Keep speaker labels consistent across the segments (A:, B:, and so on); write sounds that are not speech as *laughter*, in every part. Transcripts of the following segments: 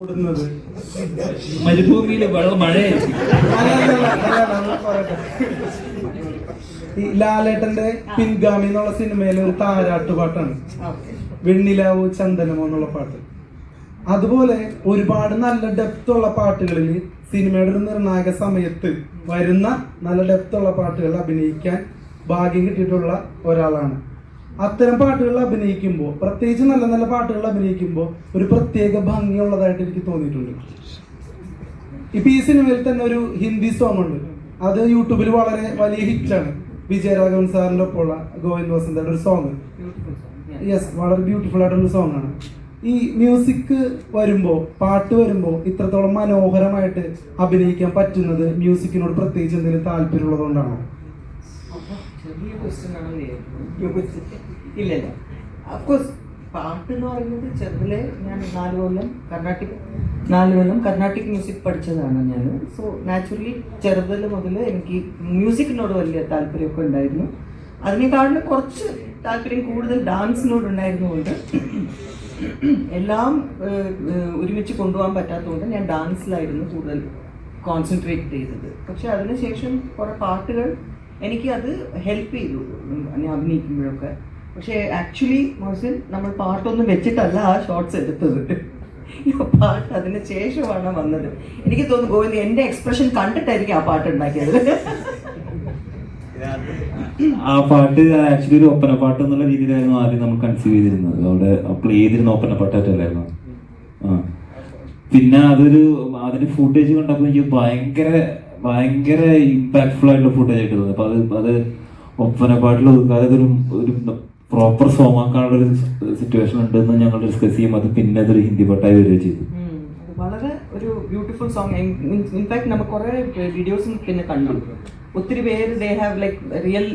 A: ഓടുന്നത്
B: മരുഭൂമിയിൽ വെള്ളം മഴയായിരിക്കും
A: ഈ ലാലേട്ടന്റെ പിൻഗാമി എന്നുള്ള സിനിമയിലെ ഒരു താരാട്ട് പാട്ടാണ് വെണ്ണിലാവോ ചന്ദനമോ എന്നുള്ള പാട്ട്. അതുപോലെ ഒരുപാട് നല്ല ഡെപ്ത് ഉള്ള പാട്ടുകളിൽ സിനിമയുടെ ഒരു നിർണായക സമയത്ത് വരുന്ന നല്ല ഡെപ്ത് ഉള്ള പാട്ടുകൾ അഭിനയിക്കാൻ ഭാഗ്യം കിട്ടിയിട്ടുള്ള ഒരാളാണ്. അത്തരം പാട്ടുകൾ അഭിനയിക്കുമ്പോൾ പ്രത്യേകിച്ച് നല്ല നല്ല പാട്ടുകൾ അഭിനയിക്കുമ്പോൾ ഒരു പ്രത്യേക ഭംഗിയുള്ളതായിട്ട് എനിക്ക് തോന്നിയിട്ടുണ്ട്. ഇപ്പൊ ഈ സിനിമയിൽ തന്നെ ഒരു ഹിന്ദി സോങ് ഉണ്ട്. അത് യൂട്യൂബിൽ വളരെ വലിയ ഹിറ്റാണ് വിജയരാഘവൻ സാറിന്റെ ഒപ്പമുള്ള ഗോവിന്ദ് വസന്തയുടെ ഒരു സോങ് യെസ് വളരെ ബ്യൂട്ടിഫുൾ ആയിട്ടുള്ള സോങ് ആണ്. ഈ മ്യൂസിക് വരുമ്പോ പാട്ട് വരുമ്പോ ഇത്രത്തോളം മനോഹരമായിട്ട് അഭിനയിക്കാൻ പറ്റുന്നത് മ്യൂസിക്കിനോട് പ്രത്യേകിച്ച് എന്തെങ്കിലും താല്പര്യമുള്ളതുകൊണ്ടാണോ?
C: ചെറിയ ക്വസ്റ്റ്യൻ വിചാരിക്കുന്നു. ഇല്ലല്ല അഫ്കോഴ്സ് പാട്ട് എന്ന് പറയുന്നത് ചെറുതിലെ ഞാൻ നാല് കൊല്ലം കർണാട്ടിക് നാല് കൊല്ലം കർണാട്ടിക് മ്യൂസിക് പഠിച്ചതാണ് ഞാൻ. സോ നാച്ചുറലി ചെറുതിൽ മുതൽ എനിക്ക് മ്യൂസിക്കിനോട് വലിയ താല്പര്യമൊക്കെ ഉണ്ടായിരുന്നു. അതിനേക്കാളും കുറച്ച് താല്പര്യം കൂടുതൽ ഡാൻസിനോട് ഉണ്ടായിരുന്നുകൊണ്ട് എല്ലാം ഒരുമിച്ച് കൊണ്ടുപോകാൻ പറ്റാത്തതുകൊണ്ട് ഞാൻ ഡാൻസിലായിരുന്നു കൂടുതൽ കോൺസെൻട്രേറ്റ് ചെയ്തത്. പക്ഷെ അതിനുശേഷം കുറേ പാട്ടുകൾ എനിക്ക് അത് ഹെൽപ്പ് ചെയ്തു ഞാൻ അഭിനയിക്കുമ്പോഴൊക്കെ. പക്ഷേ ആക്ച്വലി മോസിൻ നമ്മൾ പാട്ടൊന്നും വെച്ചിട്ടല്ല ആ ഷോർട്സ് എടുത്തത്. പാട്ട് അതിന് ശേഷമാണ് വന്നത്. എനിക്ക് തോന്നുന്നു ഗോവിന്ദ് എന്റെ എക്സ്പ്രഷൻ കണ്ടിട്ടായിരിക്കും ആ പാട്ട് ഉണ്ടാക്കിയത്.
B: ആ പാട്ട് ആക്ച്വലി ഒരു ഒപ്പന പാട്ട് എന്നുള്ള രീതിയിലായിരുന്നു ആദ്യം നമ്മൾ കൺസീവ് ചെയ്തിരുന്നത്. അവിടെ പ്ലേ ചെയ്തിരുന്ന ഒപ്പന പാട്ടായിട്ടല്ലായിരുന്നു? ആ. പിന്നെ അതൊരു അതിന്റെ ഫുട്ടേജ് കണ്ടപ്പോൾ എനിക്ക് ഭയങ്കര ഭയങ്കര ഇമ്പാക്ട്ഫുൾ ആയിട്ടുള്ള ഫുട്ടേജ് ആയിട്ട് തോന്നി. അപ്പൊ അത് അത് ഒപ്പന പാട്ടിൽ ഒതുക്കാതെ ഒരു ഒരു പ്രോപ്പർ സോങ് ആക്കാനുള്ള ഒരു സിറ്റുവേഷൻ ഉണ്ടെന്ന് ഞങ്ങൾ ഡിസ്കസ് ചെയ്യും. അത് പിന്നെ അതൊരു ഹിന്ദി പാട്ടായി വരികയും ചെയ്തു.
C: വളരെ ഒരു ബ്യൂട്ടിഫുൾ സോങ് ഇൻഫാക്ട് നമ്മൾ കുറേ വീഡിയോസും പിന്നെ കണ്ടു. ഒത്തിരി പേര് ദേ ഹാവ് ലൈക്ക് റിയൽ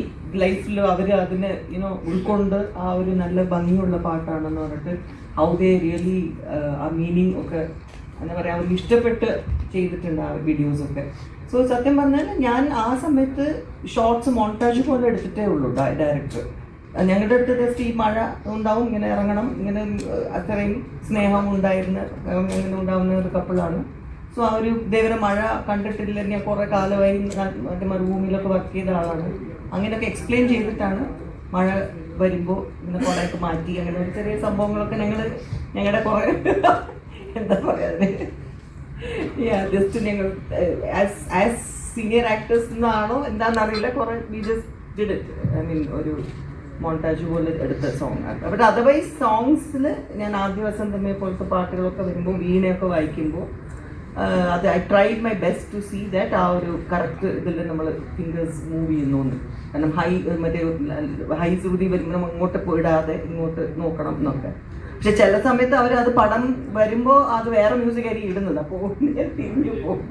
C: ലൈഫിൽ അവർ അതിനെ യുനോ ഉൾക്കൊണ്ട് ആ ഒരു നല്ല ഭംഗിയുള്ള പാട്ടാണെന്ന് പറഞ്ഞിട്ട് ഹൗ ദേ റിയലി ആ മീനിങ് ഒക്കെ എന്താ പറയുക അവർക്ക് ഇഷ്ടപ്പെട്ട് ചെയ്തിട്ടുണ്ട് ആ വീഡിയോസൊക്കെ സോ സത്യം പറഞ്ഞാൽ ഞാൻ ആ സമയത്ത് ഷോർട്സ് മോണ്ടാജ് പോലെ എടുത്തിട്ടേ ഉള്ളൂ ഡയറക്ടർ ഞങ്ങളുടെ അടുത്ത് ജസ്റ്റ് ഈ മഴ ഉണ്ടാവും ഇങ്ങനെ ഇറങ്ങണം ഇങ്ങനെ അത്രയും സ്നേഹം ഉണ്ടായിരുന്ന ഇങ്ങനെ ഉണ്ടാവുന്ന ഒരു കപ്പിളാണ് സോ ആ ഒരു ഇതേവരെ മഴ കണ്ടിട്ടില്ല ഞാൻ കുറേ കാലമായി മറ്റേ മരുഭൂമിയിലൊക്കെ വർക്ക് ചെയ്ത ആളാണ്. അങ്ങനെയൊക്കെ എക്സ്പ്ലെയിൻ ചെയ്തിട്ടാണ് മഴ വരുമ്പോൾ ഇങ്ങനെ കുറേയൊക്കെ മാറ്റി അങ്ങനെ ഒരു ചെറിയ സംഭവങ്ങളൊക്കെ ഞങ്ങൾ ഞങ്ങളുടെ കുറേ *laughs* എന്താ പറയുക ജസ്റ്റ് ഞങ്ങൾ ആസ് ആസ് സീനിയർ ആക്ടേഴ്സ് എന്നാണോ എന്താണെന്നറിയില്ല കുറേ we just did I mean ഒരു മോണ്ടാജ് പോലെ എടുത്ത സോങ് ആണ്. ബട്ട് അതർവൈസ് സോങ്സിൽ ഞാൻ ആദിവാസം തമ്മിൽ പോലത്തെ പാട്ടുകളൊക്കെ വരുമ്പോൾ വീണയൊക്കെ വായിക്കുമ്പോൾ അത് I tried my best to see that ആ ഒരു കറക്റ്റ് ഇതിൽ നമ്മൾ ഫിംഗേഴ്സ് മൂവ് ചെയ്യുന്നുണ്ട്. കാരണം ഹൈ മറ്റേ ഹൈ ശ്രുതി വരുമ്പോൾ നമ്മൾ ഇങ്ങോട്ട് പോയിടാതെ ഇങ്ങോട്ട് നോക്കണം എന്നൊക്കെ. പക്ഷെ ചില സമയത്ത് അവർ അത് പടം വരുമ്പോൾ അത് വേറെ മ്യൂസിക് ആയിരിക്കും ഇടുന്നത്. അപ്പോൾ തിരിഞ്ഞു പോകും.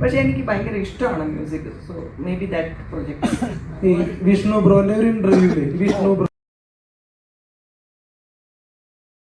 C: പക്ഷെ എനിക്ക് ഭയങ്കര ഇഷ്ടമാണ് music so maybe that project
A: Vishnu ബ്രോന്റെ ഒരു ഇന്റർവ്യൂൽ വിഷ്ണു ബ്രോ